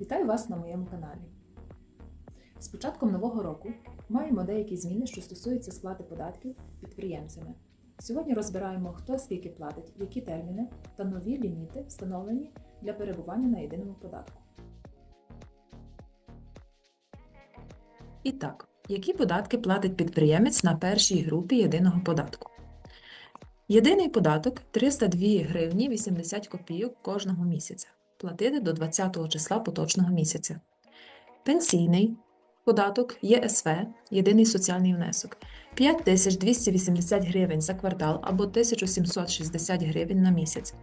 Вітаю вас на моєму каналі. З початком нового року маємо деякі зміни, що стосуються сплати податків підприємцями. Сьогодні розбираємо, хто скільки платить, які терміни та нові ліміти встановлені для перебування на єдиному податку. І так, які податки платить підприємець на першій групі єдиного податку? Єдиний податок 302 гривні 80 копійок кожного місяця. Платити до 20 числа поточного місяця. Пенсійний податок ЄСВ, єдиний соціальний внесок 5280 гривень за квартал або 1760 гривень на місяць.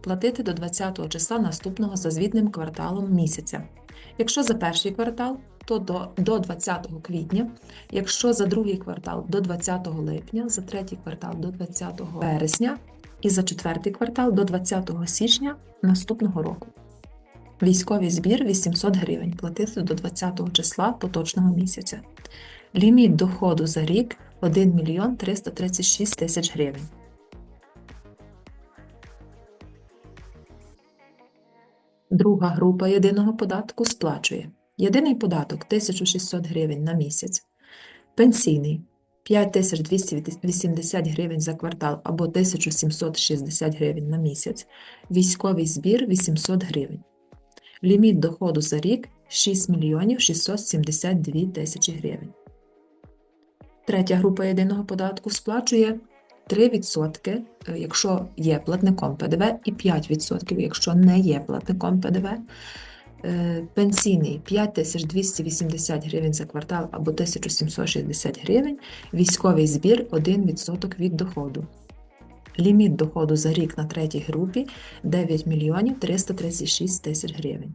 Платити до 20 числа наступного за звітним кварталом місяця. Якщо за перший квартал, то до, до 20 квітня, якщо за другий квартал до 20 липня, за третій квартал до 20 вересня і за четвертий квартал до 20 січня наступного року. Військовий збір 800 гривень платити до 20 числа поточного місяця. Ліміт доходу за рік 1 мільйон 336 тисяч гривень. Друга група єдиного податку сплачує єдиний податок 1600 гривень на місяць, пенсійний 5280 гривень за квартал або 1760 гривень на місяць, військовий збір 800 гривень. Ліміт доходу за рік 6 мільйонів 672 тисячі гривень. Третя група єдиного податку сплачує 3%, е, якщо є платником ПДВ, і 5%, якщо не є платником ПДВ. Е, Пенсійний 5280 гривень за квартал або 1760 гривень, військовий збір 1% від доходу. Ліміт доходу за рік на третій групі 9 мільйонів 336 тисяч гривень.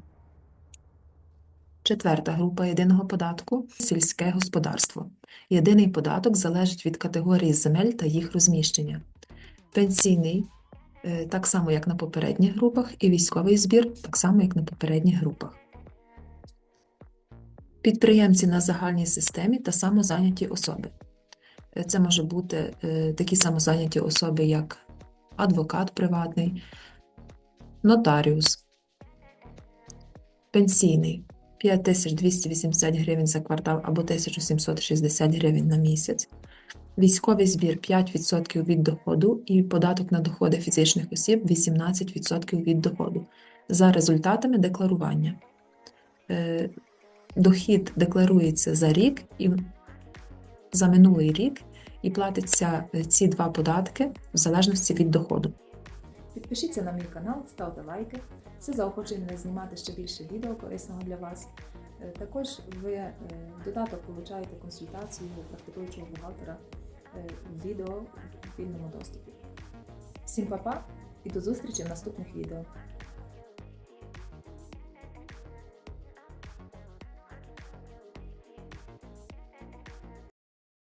Четверта група єдиного податку сільське господарство. Єдиний податок залежить від категорії земель та їх розміщення. Пенсійний е, так само, як на попередніх групах, і військовий збір так само, як на попередніх групах. Підприємці на загальній системі та самозайняті особи. Це може бути е, такі самозайняті особи, як адвокат приватний, нотаріус, пенсійний 5280 гривень за квартал або 1760 гривень на місяць, військовий збір 5% від доходу і податок на доходи фізичних осіб 18% від доходу за результатами декларування. Е, Дохід декларується за рік і за минулий рік і платиться е, ці два податки в залежності від доходу. Підпишіться на мій канал, ставте лайки. Це заохочує мене знімати ще більше відео корисного для вас. Е, Також ви е, додаток получаєте консультацію практикуючого бухгалтера в відео в вільному доступі. Всім па-па і до зустрічі в наступних відео.